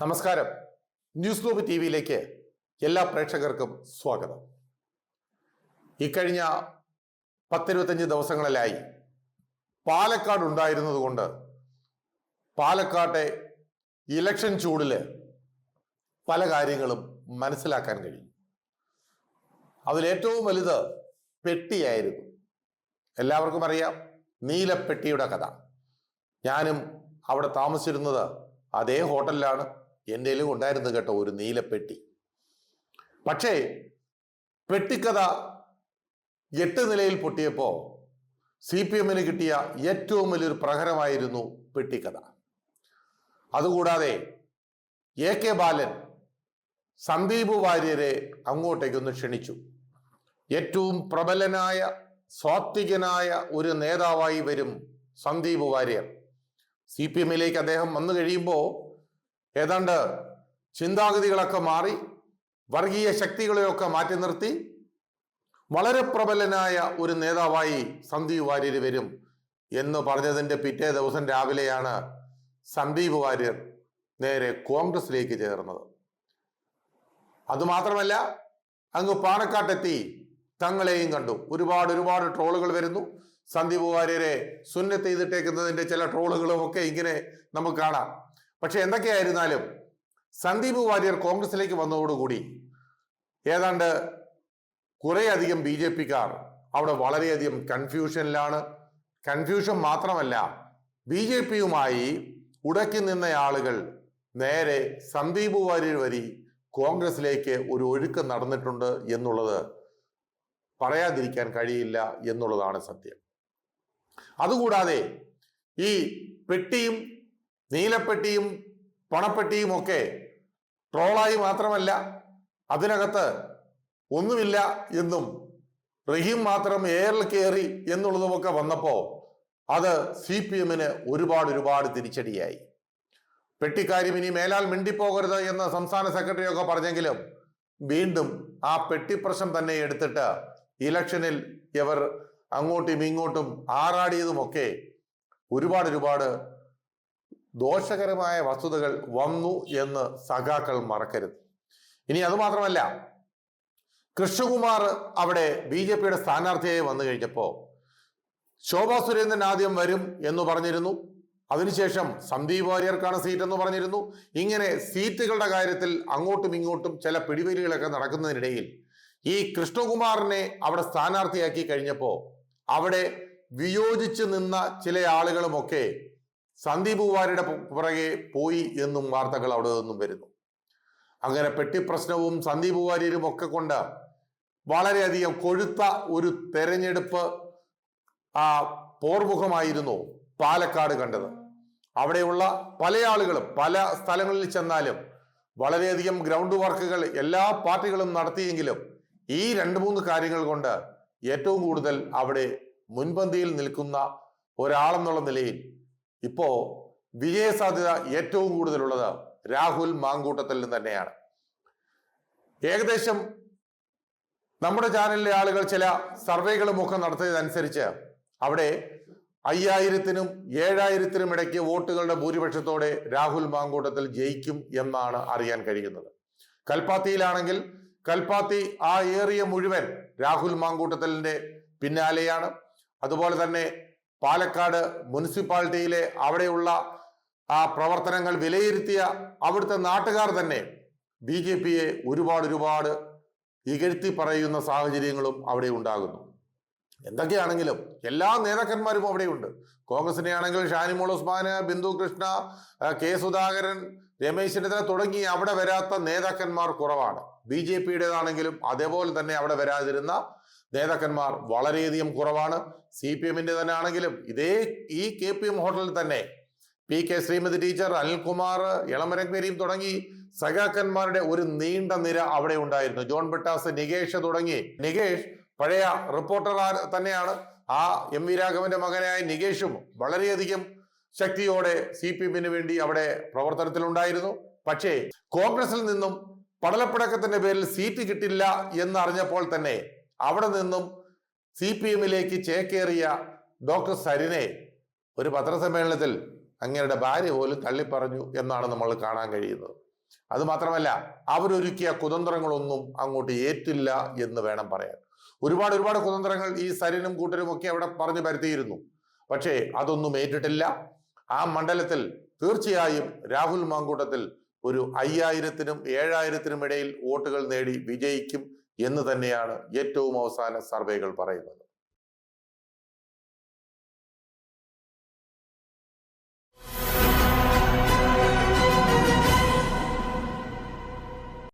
നമസ്കാരം. News globe T വിയിലേക്ക് എല്ലാ പ്രേക്ഷകർക്കും സ്വാഗതം. ഇക്കഴിഞ്ഞ പത്തിരുപത്തഞ്ച് ദിവസങ്ങളിലായി പാലക്കാട് ഉണ്ടായിരുന്നത് കൊണ്ട് പാലക്കാട്ടെ ഇലക്ഷൻ ചൂടിൽ പല കാര്യങ്ങളും മനസ്സിലാക്കാൻ കഴിയും അതിലേറ്റവും വലുത് പെട്ടിയായിരുന്നു. എല്ലാവർക്കും അറിയാം നീലപ്പെട്ടിയുടെ കഥ. ഞാനും അവിടെ താമസിച്ചിരുന്നത് അതേ ഹോട്ടലിലാണ്. എന്റെയിലും ഉണ്ടായിരുന്നു കേട്ടോ ഒരു നീലപ്പെട്ടി. പക്ഷേ പെട്ടിക്കഥ എട്ട് നിലയിൽ പൊട്ടിയപ്പോൾ സി പി എമ്മിന് കിട്ടിയ ഏറ്റവും വലിയൊരു പ്രഹരമായിരുന്നു പെട്ടിക്കഥ. അതുകൂടാതെ എ കെ ബാലൻ സന്ദീപ് വാര്യരെ അങ്ങോട്ടേക്കൊന്ന് ക്ഷണിച്ചു. ഏറ്റവും പ്രബലനായ സ്വാത്വികനായ ഒരു നേതാവായി വരും സന്ദീപ് വാര്യർ. സി പി എമ്മിലേക്ക് അദ്ദേഹം വന്നു കഴിയുമ്പോൾ ഏതാണ്ട് ചിന്താഗതികളൊക്കെ മാറി വർഗീയ ശക്തികളെയൊക്കെ മാറ്റി നിർത്തി വളരെ പ്രബലനായ ഒരു നേതാവായി സന്ദീപ് വാര്യർ വരും എന്ന് പറഞ്ഞതിന്റെ പിറ്റേ ദിവസം രാവിലെയാണ് സന്ദീപ് വാര്യർ നേരെ കോൺഗ്രസിലേക്ക് ചേർന്നത്. അതുമാത്രമല്ല അങ്ങ് പാണക്കാട്ടെത്തി തങ്ങളെയും കണ്ടു. ഒരുപാട് ഒരുപാട് ട്രോളുകൾ വരുന്നു. സന്ദീപ് വാര്യരെ സുന്നത്ത് ചെയ്തിട്ടേക്കുന്നതിന്റെ ചില ട്രോളുകളും ഒക്കെ ഇങ്ങനെ നമുക്ക് കാണാം. പക്ഷെ എന്തൊക്കെയായിരുന്നാലും സന്ദീപ് വാര്യർ കോൺഗ്രസിലേക്ക് വന്നതോടുകൂടി ഏതാണ്ട് കുറേയധികം ബി ജെ പിക്കാർ അവിടെ വളരെയധികം കൺഫ്യൂഷനിലാണ്. കൺഫ്യൂഷൻ മാത്രമല്ല ബി ജെ പിയുമായി ഉടക്കി നിന്ന ആളുകൾ നേരെ സന്ദീപ് വാര്യർ വരി കോൺഗ്രസിലേക്ക് ഒരു ഒഴുക്ക് നടന്നിട്ടുണ്ട് എന്നുള്ളത് പറയാതിരിക്കാൻ കഴിയില്ല എന്നുള്ളതാണ് സത്യം. അതുകൂടാതെ ഈ പെട്ടിയും നീലപ്പെട്ടിയും പണപ്പെട്ടിയും ഒക്കെ ട്രോളായി മാത്രമല്ല അതിനകത്ത് ഒന്നുമില്ല എന്നും റഹീം മാത്രം എയറിൽ കയറി എന്നുള്ളതുമൊക്കെ വന്നപ്പോ അത് സി പി എമ്മിന് ഒരുപാട് ഒരുപാട് തിരിച്ചടിയായി. പെട്ടിക്കാര്യം ഇനി മേലാൽ മിണ്ടിപ്പോകരുത് എന്ന് സംസ്ഥാന സെക്രട്ടറി ഒക്കെ പറഞ്ഞെങ്കിലും വീണ്ടും ആ പെട്ടിപ്രശ്നം തന്നെ എടുത്തിട്ട് ഇലക്ഷനിൽ ഇവർ അങ്ങോട്ടും ഇങ്ങോട്ടും ആറാടിയതുമൊക്കെ ഒരുപാട് ഒരുപാട് ദോഷകരമായ വസ്തുതകൾ വന്നു എന്ന് സഖാക്കൾ മറക്കരുത്. ഇനി അതുമാത്രമല്ല കൃഷ്ണകുമാർ അവിടെ ബി ജെ പിയുടെ സ്ഥാനാർത്ഥിയായി വന്നു കഴിഞ്ഞപ്പോൾ ശോഭാ സുരേന്ദ്രൻ ആദ്യം വരും എന്ന് പറഞ്ഞിരുന്നു. അതിനുശേഷം സന്ദീപ് വാര്യർക്കാണ് സീറ്റ് എന്ന് പറഞ്ഞിരുന്നു. ഇങ്ങനെ സീറ്റുകളുടെ കാര്യത്തിൽ അങ്ങോട്ടും ഇങ്ങോട്ടും ചില പിടിവലികളൊക്കെ നടക്കുന്നതിനിടയിൽ ഈ കൃഷ്ണകുമാറിനെ അവിടെ സ്ഥാനാർത്ഥിയാക്കി കഴിഞ്ഞപ്പോൾ അവിടെ വിയോജിച്ച് നിന്ന ചില ആളുകളുമൊക്കെ സന്ദീപ് പുറകെ പോയി എന്നും വാർത്തകൾ അവിടെ നിന്നും വരുന്നു. അങ്ങനെ പെട്ടിപ്രശ്നവും സന്ദീപ് വാര്യരും ഒക്കെ കൊണ്ട് വളരെയധികം കൊഴുത്ത ഒരു തെരഞ്ഞെടുപ്പ് ആ പോർമുഖമായിരുന്നു പാലക്കാട് കണ്ടത്. അവിടെയുള്ള പല ആളുകളും പല സ്ഥലങ്ങളിൽ ചെന്നാലും വളരെയധികം ഗ്രൗണ്ട് വർക്കുകൾ എല്ലാ പാർട്ടികളും നടത്തിയെങ്കിലും ഈ രണ്ട് മൂന്ന് കാര്യങ്ങൾ കൊണ്ട് ഏറ്റവും കൂടുതൽ അവിടെ മുൻപന്തിയിൽ നിൽക്കുന്ന ഒരാളെന്നുള്ള നിലയിൽ ഇപ്പോ വിജയ സാധ്യത ഏറ്റവും കൂടുതലുള്ളത് രാഹുൽ മാങ്കൂട്ടത്തിൽ തന്നെയാണ്. ഏകദേശം നമ്മുടെ ചാനലിലെ ആളുകൾ ചില സർവേകളും ഒക്കെ നടത്തിയതനുസരിച്ച് അവിടെ അയ്യായിരത്തിനും ഏഴായിരത്തിനും ഇടയ്ക്ക് വോട്ടുകളുടെ ഭൂരിപക്ഷത്തോടെ രാഹുൽ മാങ്കൂട്ടത്തിൽ ജയിക്കും എന്നാണ് അറിയാൻ കഴിയുന്നത്. കൽപ്പാത്തിയിലാണെങ്കിൽ കൽപ്പാത്തി ആ ഏറിയ മുഴുവൻ രാഹുൽ മാങ്കൂട്ടത്തലിന്റെ പിന്നാലെയാണ്. അതുപോലെ തന്നെ പാലക്കാട് മുനിസിപ്പാലിറ്റിയിലെ അവിടെയുള്ള ആ പ്രവർത്തനങ്ങൾ വിലയിരുത്തിയ അവിടുത്തെ നാട്ടുകാർ തന്നെ ബി ജെ പിയെ ഒരുപാട് ഒരുപാട് ഇകഴ്ത്തി പറയുന്ന സാഹചര്യങ്ങളും അവിടെ ഉണ്ടാകുന്നു. എന്തൊക്കെയാണെങ്കിലും എല്ലാ നേതാക്കന്മാരും അവിടെയുണ്ട്. കോൺഗ്രസിനെ ആണെങ്കിൽ ഷാനിമോൾ ഉസ്മാന് ബിന്ദു കൃഷ്ണ കെ സുധാകരൻ രമേശ് ചെന്നിത്തല തുടങ്ങി അവിടെ വരാത്ത നേതാക്കന്മാർ കുറവാണ്. ബി ജെ പിയുടേതാണെങ്കിലും അതേപോലെ തന്നെ അവിടെ വരാതിരുന്ന നേതാക്കന്മാർ വളരെയധികം കുറവാണ്. സി പി എമ്മിന്റെ തന്നെ ആണെങ്കിലും ഇതേ ഈ കെ പി എം ഹോട്ടലിൽ തന്നെ P K Sreemathi teacher Anilkumar ഇളമരങ്കേരിയും തുടങ്ങി സഖാക്കന്മാരുടെ ഒരു നീണ്ട നിര അവിടെ ഉണ്ടായിരുന്നു. ജോൺ ബിട്ടാസ് നികേഷ് തുടങ്ങി. നികേഷ് പഴയ റിപ്പോർട്ടർ തന്നെയാണ്. ആ എം വി രാഘവന്റെ മകനായ നികേഷും വളരെയധികം ശക്തിയോടെ സി പി എമ്മിന് വേണ്ടി അവിടെ പ്രവർത്തനത്തിലുണ്ടായിരുന്നു. പക്ഷേ കോൺഗ്രസിൽ നിന്നും പടലപ്പിടക്കത്തിന്റെ പേരിൽ സീറ്റ് കിട്ടില്ല എന്നറിഞ്ഞപ്പോൾ തന്നെ അവിടെ നിന്നും സി പി എമ്മിലേക്ക് ചേക്കേറിയ ഡോക്ടർ സരിനെ ഒരു പത്രസമ്മേളനത്തിൽ അങ്ങയുടെ ഭാര്യ പോലും തള്ളിപ്പറഞ്ഞു എന്നാണ് നമ്മൾ കാണാൻ കഴിയുന്നത്. അത് മാത്രമല്ല അവരൊരുക്കിയ കുതന്ത്രങ്ങളൊന്നും അങ്ങോട്ട് ഏറ്റില്ല എന്ന് വേണം പറയാൻ. ഒരുപാട് ഒരുപാട് കുതന്ത്രങ്ങൾ ഈ സരിനും കൂട്ടരും ഒക്കെ അവിടെ പറഞ്ഞു പരത്തിയിരുന്നു. പക്ഷേ അതൊന്നും ഏറ്റിട്ടില്ല. ആ മണ്ഡലത്തിൽ തീർച്ചയായും രാഹുൽ മാങ്കൂട്ടത്തിൽ ഒരു അയ്യായിരത്തിനും ഏഴായിരത്തിനും ഇടയിൽ വോട്ടുകൾ നേടി വിജയിക്കും. എന്ന് തന്നെയാണ് ഏറ്റവും അവസാന സർവേകൾ പറയുന്നത്.